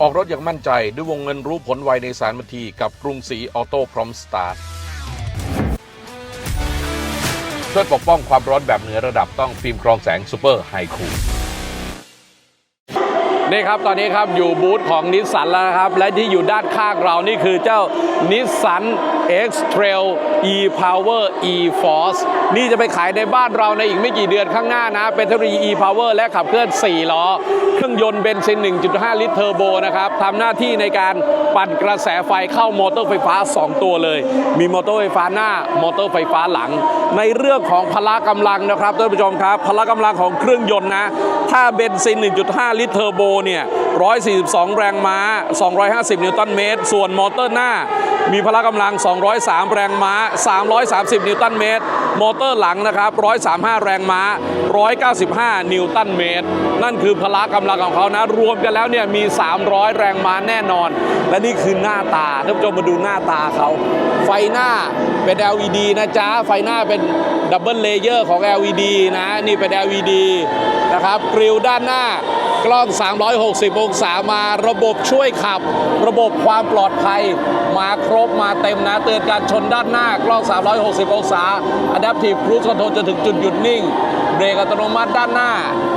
ออกรถอย่างมั่นใจด้วยวงเงินรู้ผลไวในสารบันทีกับกรุงศรีออโต้พร้อมสตาร์ทช่วยปกป้องความร้อนแบบเหนือระดับต้องฟิล์มกรองแสงซูเปอร์ไฮคูนี่ครับตอนนี้ครับอยู่บูธของนิสสันแล้วนะครับ และที่อยู่ด้านข้างเรานี่คือเจ้านิสสัน X Trail e Power e Force นี่จะไปขายในบ้านเราในอีกไม่กี่เดือนข้างหน้านะ เป็นเทคโนโลยี e Power และขับเคลื่อน 4 ล้อเครื่องยนต์เบนซิน 1.5 ลิตรเทอร์โบนะครับทำหน้าที่ในการปั่นกระแสไฟเข้ามอเตอร์ไฟฟ้า 2 ตัวเลย มีมอเตอร์ไฟฟ้าหน้ามอเตอร์ไฟฟ้าหลัง ในเรื่องของพละกำลังนะครับท่านผู้ชมครับ พละกำลังของเครื่องยนต์นะ ถ้าเบนซิน 1.5 ลิตรเทอร์โบเนี่ย 142 แรงม้า 250 นิวตันเมตร ส่วนมอเตอร์หน้า มีพละกำลัง 203 แรงม้า 330 นิวตันเมตร มอเตอร์หลังนะครับ 135 แรงม้า 195 นิวตันเมตร นั่นคือพละกำลังของเขานะ รวมกันแล้วเนี่ยมี 300 แรงม้าแน่นอน และนี่คือหน้าตาท่านผู้ชมมาดูหน้าตาเขา ไฟหน้าเป็น LED นะจ๊ะ ไฟหน้าเป็นดับเบิลเลเยอร์ของ LED นะ นี่เป็น LED นะครับ กริลด้านหน้ากล้อง 360องศามาระบบช่วยขับ ระบบความปลอดภัย มาครบมาเต็มนะเตือนการชนด้านหน้ากล้อง 360 องศา Adaptive Cruise Control จะถึงจุดหยุดนิ่ง เบรกอัตโนมัติด้านหน้า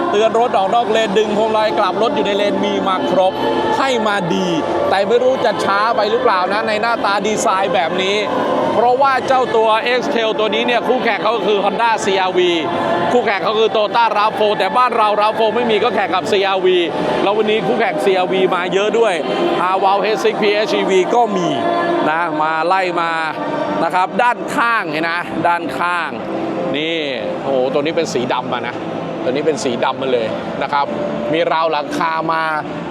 เตือนรถออกนอกเลนดึงพวงมาลัยกลับรถอยู่ในเลนมีมาครบให้มาดี แต่ไม่รู้จะช้าไปหรือเปล่านะในหน้าตาดีไซน์แบบนี้ เพราะว่าเจ้าตัว x t a i l ตัวนี้เนี่ยคู่แข่งเขาก็คือ Honda CRV คู่แข่งเขาคือ Toyota RAV4 แต่บ้านเรา RAV4 ไม่มีก็แข่งกับ CRV แล้ววันนี้คู่แข่ง CRV มาเยอะด้วย r w o w H6 PHEV ก็มีนะมาไล่มานะครับด้านข้างเห็นนะด้านข้างนี่โอ้ตัวนี้เป็นสีดำมานะ ตัวนี้เป็นสีดำมาเลยนะครับ มีราวหลังคามา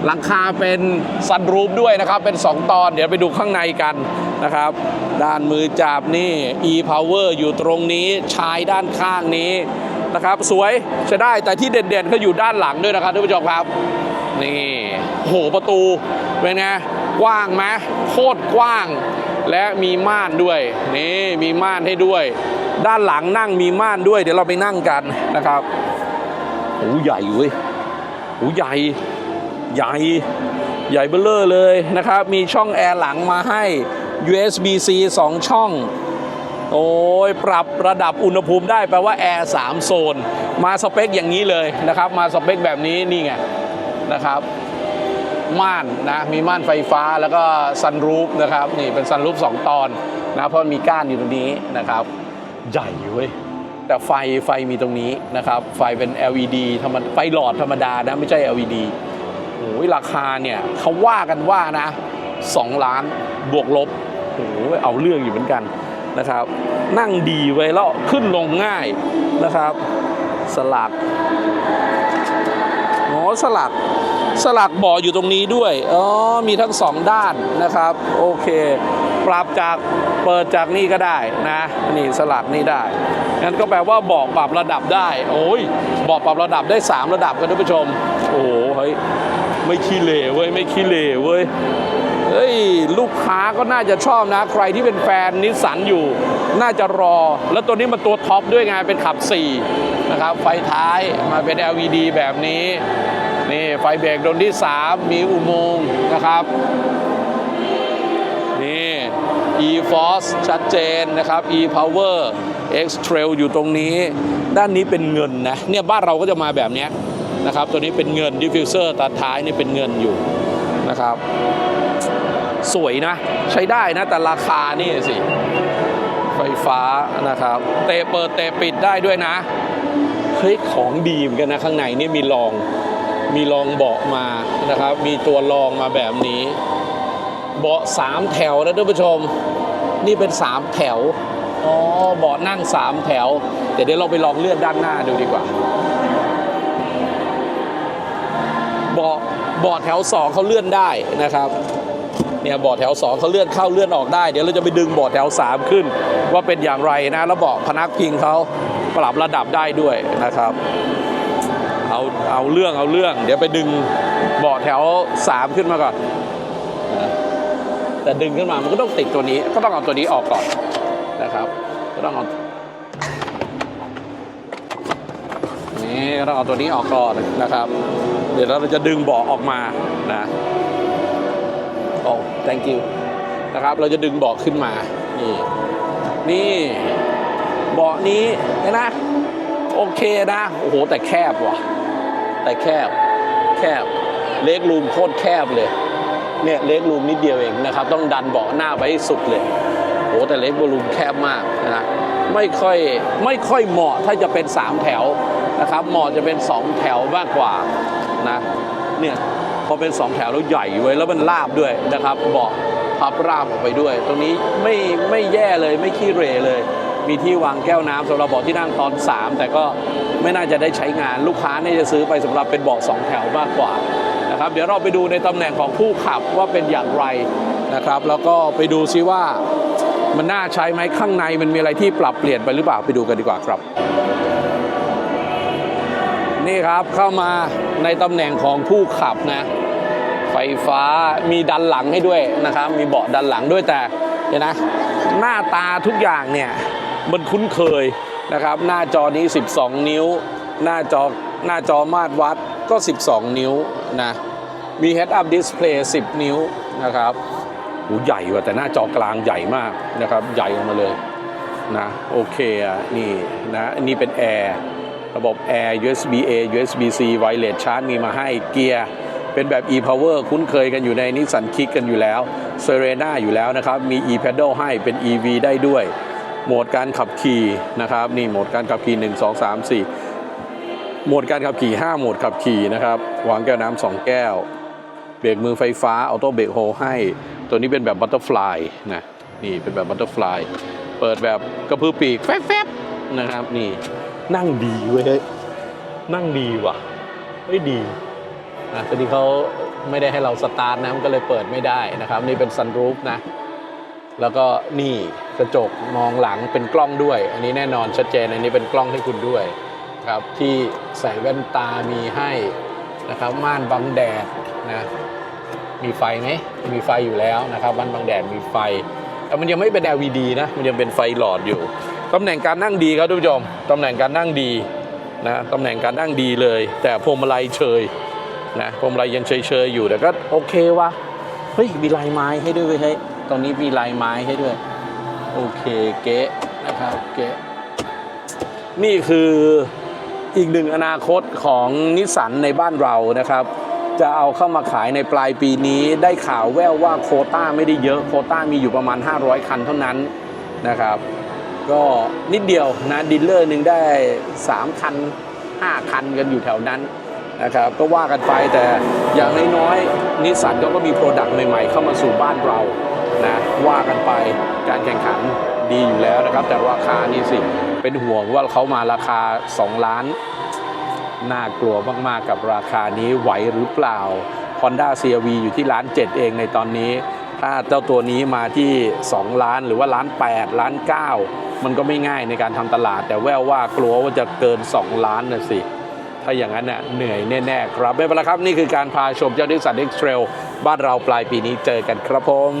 หลังคาเป็นซันรูฟด้วยนะครับ เป็น 2 ตอนเดี๋ยวไปดูข้างในกันนะครับ ด้านมือจับนี่ e power อยู่ตรงนี้ชายด้านข้างนี้นะครับ สวยใช้ได้แต่ที่เด่นๆก็อยู่ด้านหลังด้วยนะครับท่านผู้ชมครับ นี่โหประตูเป็นไงกว้างไหมโคตรกว้าง และมีม่านด้วย นี่มีม่านให้ด้วย ด้านหลังนั่งมีม่านด้วย เดี๋ยวเราไปนั่งกันนะครับ โอ้ใหญ่เว้ยโอ้ใหญ่ ใหญ่ ใหญ่เบ้อเลอเลยนะครับ มีช่องแอร์หลังมาให้ USB-C 2 ช่อง โอ้ย ปรับระดับอุณหภูมิได้แปลว่าแอร์ 3 โซน มาสเปคอย่างนี้เลยนะครับ มาสเปคแบบนี้นี่ไงนะครับม่านนะมีม่านไฟฟ้าแล้วก็ซันรูฟนะครับ นี่เป็นซันรูฟสองตอนนะเพราะมีก้านอยู่ตรงนี้นะครับ ใหญ่เว้ย แต่ไฟไฟมีตรงนี้นะครับ ไฟเป็น LED ธรรมไฟหลอดธรรมดานะ ไม่ใช่ LED โอ้ยราคาเนี่ยเขาว่ากันว่านะ 2 ล้านบวกลบโอ้ยเอาเรื่องอยู่เหมือนกันนะครับ นั่งดีไว้แล้วขึ้นลงง่ายนะครับ สลักอ๋อสลักสลักบาะอยู่ตรงนี้ด้วย อ๋อ มีทั้งสองด้านนะครับ โอเค ปรับจากเปิดจากนี่ก็ได้นะนี่สลักนี่ได้งั้นก็แปลว่าเบาะปรับระดับได้ โอ้ยเบาะปรับระดับได้ 3 ระดับกันท่านผู้ชม โอ้โหเฮ้ยไม่ขี้เหร่เว้ยไม่ขี้เหร่เว้ยเฮ้ยลูกค้าก็น่าจะชอบนะ ใครที่เป็นแฟนนิสสันอยู่ น่าจะรอ แล้วตัวนี้มันตัวท็อปด้วยไงเป็นขับ 4 นะครับ ไฟท้ายมาเป็น LED แบบนี้ นี่ไฟเบรกดวงที่ 3 มีอุโมงค์นะครับ Force ชัดเจนนะครับ e-power x trail อยู่ตรงนี้ ด้านนี้เป็นเงินนะ เนี่ยบ้านเราก็จะมาแบบนี้นะครับ ตัวนี้เป็นเงิน diffuser ตาท้ายนี่เป็นเงินอยู่นะครับ สวยนะ ใช้ได้นะ แต่ราคานี่สิ ไฟฟ้านะครับ เตะเปิดเตะปิดได้ด้วยนะ เฮ้ยของดีเหมือนกันนะ ข้างในนี่มีรองมีรองเบาะมานะครับ มีตัวรองมาแบบนี้ เบาะสามแถวนะท่านผู้ชม นี่เป็นสามแถว อ๋อเบาะนั่งสามแถว แต่เดี๋ยวเราไปลองเลื่อนด้านหน้าดูดีกว่า เบาะเบาะแถวสองเขาเลื่อนได้นะครับเนี่ยเบาะแถวสองเขาเลื่อนเข้าเลื่อนออกได้ เดี๋ยวเราจะไปดึงเบาะแถวสามขึ้น ว่าเป็นอย่างไรนะ แล้วเบาะพนักพิงเขาปรับระดับได้ด้วยนะครับ เอาเอาเรื่องเอาเรื่อง เดี๋ยวไปดึงเบาะแถวสามขึ้นมาก่อน แต่ดึงขึ้นมามันก็ต้องติดตัวนี้ ก็ต้องเอาตัวนี้ออกก่อนนะครับ ก็ต้องเอานี่ต้องเอาตัวนี้ออกก่อนนะครับ เดี๋ยวเราจะดึงเบาะออกมานะ thank you นะครับ เราจะดึงเบาะขึ้นมา นี่ นี่เบาะนี้เห็นนะ โอเคนะ โอ้โห แต่แคบว่ะ แต่แคบ แคบ เล็กรูมโคตรแคบเลย เนี่ยเล็กรูมนิดเดียวเองนะครับ ต้องดันเบาะหน้าไปให้สุดเลยโอ้แต่เล็กรูมแคบมากนะไม่ค่อยไม่ค่อยเหมาะถ้าจะเป็น 3 แถวนะครับเหมาะจะเป็น 2 แถวมากกว่านะเนี่ยพอเป็น 2 แถวแล้วใหญ่ไว้แล้วมันราบด้วยนะครับเบาะพับราบออกไปด้วย ตรงนี้ไม่ไม่แย่เลยไม่ขี้เหรเลย มีที่วางแก้วน้ำสำหรับเบาะที่นั่งตอน 3 แต่ก็ไม่น่าจะได้ใช้งานลูกค้านี่จะซื้อไปสำหรับเป็นเบาะสองแถวมากกว่า นะครับเดี๋ยวเราไปดูในตำแหน่งของผู้ขับว่าเป็นอย่างไรนะครับ แล้วก็ไปดูซิว่ามันน่าใช้ไหมข้างในมันมีอะไรที่ปรับเปลี่ยนไปหรือเปล่าไปดูกันดีกว่าครับ นี่ครับเข้ามาในตำแหน่งของผู้ขับนะ ไฟฟ้ามีดันหลังให้ด้วยนะครับ มีเบาะดันหลังด้วยแต่เดี๋ยวนะ หน้าตาทุกอย่างเนี่ยมันคุ้นเคยนะครับ หน้าจอนี้ 12 นิ้ว หน้าจอหน้าจอมาตรวัด ก็ 12 นิ้วนะ มี Head Up Display 10 นิ้วนะครับหูใหญ่ว่ะแต่หน้าจอกลางใหญ่มากนะครับ ใหญ่ออกมาเลยนะโอเคอะนี่นะนนี้เป็นแอร์ระบบ Air USB A USB C Wireless Charge มีมาให้เกียร์เป็นแบบ e-power คุ้นเคยกันอยู่ในนิสสันคิกกันอยู่แล้ว s e r e n a อยู่แล้วนะครับ มี e-pedal ให้เป็น EV ได้ด้วย โหมดการขับขี่นะครับ นี่โหมดการขับขี่ 1 2 3 4 โหมดการขับขี่ 5 โหมดขับขี่นะครับวางแก้วน้ำ2แก้ว เบรกมือไฟฟ้าออโต้เบรกโฮให้ ตัวนี้เป็นแบบบัตเตอร์ฟลายนะนี่เป็นแบบบัตเตอร์ฟลายเปิดแบบกระพือปีกแฟบๆนะครับนี่นั่งดีเว้ยเฮ้ยนั่งดีว่ะเฮ้ยดีอะตอนนี้เขาไม่ได้ให้เราสตาร์ทนะมันก็เลยเปิดไม่ได้นะครับ นี่เป็นซันรูฟนะ แล้วก็นี่กระจกมองหลังเป็นกล้องด้วย อันนี้แน่นอนชัดเจนอันนี้เป็นกล้องให้คุณด้วย ครับที่ใส่แว่นตามีให้นะครับม่านบังแดดนะมีไฟไหมมีไฟอยู่แล้วนะครับบ้านบางแดดมีไฟแต่มันยังไม่เป็น LED นะมันยังเป็นไฟหลอดอยู่ตำแหน่งการนั่งดีครับทุกผู้ชมตำแหน่งการนั่งดีนะตำแหน่งการนั่งดีเลย แต่พวงมาลัยเชยนะพวงมาลัยยังเฉยๆอยู่แต่ก็โอเควะเฮ้ยมีลายไม้ให้ด้วยเว้ยเฮ้ยตอนนี้มีลายไม้ให้ด้วย โอเคเก๊นะครับเก๊นี่คือ อีกหนึ่งอนาคตของนิสสันในบ้านเรานะครับ จะเอาเข้ามาขายในปลายปีนี้ได้ข่าวแว่วว่าโคต้าไม่ได้เยอะโคต้ามีอยู่ประมาณ 500 คันเท่านั้นนะครับ ก็นิดเดียวนะดีลเลอร์หนึ่งได้ 3 คัน 5 คันกันอยู่แถวนั้นนะครับก็ว่ากันไปแต่อย่างน้อยๆนิสสันก็มีโปรดักต์ใหม่ๆ เข้ามาสู่บ้านเรานะว่ากันไปการแข่งขันดีอยู่แล้วนะครับ แต่ราคานี่สิ เป็นห่วงว่าเขามาราคา 2 ล้าน น่ากลัวมากๆกับราคานี้ไหวหรือเปล่า Honda CRV อยู่ที่ล้าน 7 เองในตอนนี้ ถ้าเจ้าตัวนี้มาที่ 2 ล้านหรือว่าล้าน 8 ล้าน 9 มันก็ไม่ง่ายในการทำตลาด แต่แววว่ากลัวว่าจะเกิน 2 ล้านนะสิถ้าอย่างนั้นเน่ะเหนื่อยแน่ๆครับไม่เป็นไรครับ นี่คือการพาชมเจ้าดิสันเอ็กซ์เทรลบ้านเราปลายปีนี้เจอกันครับผม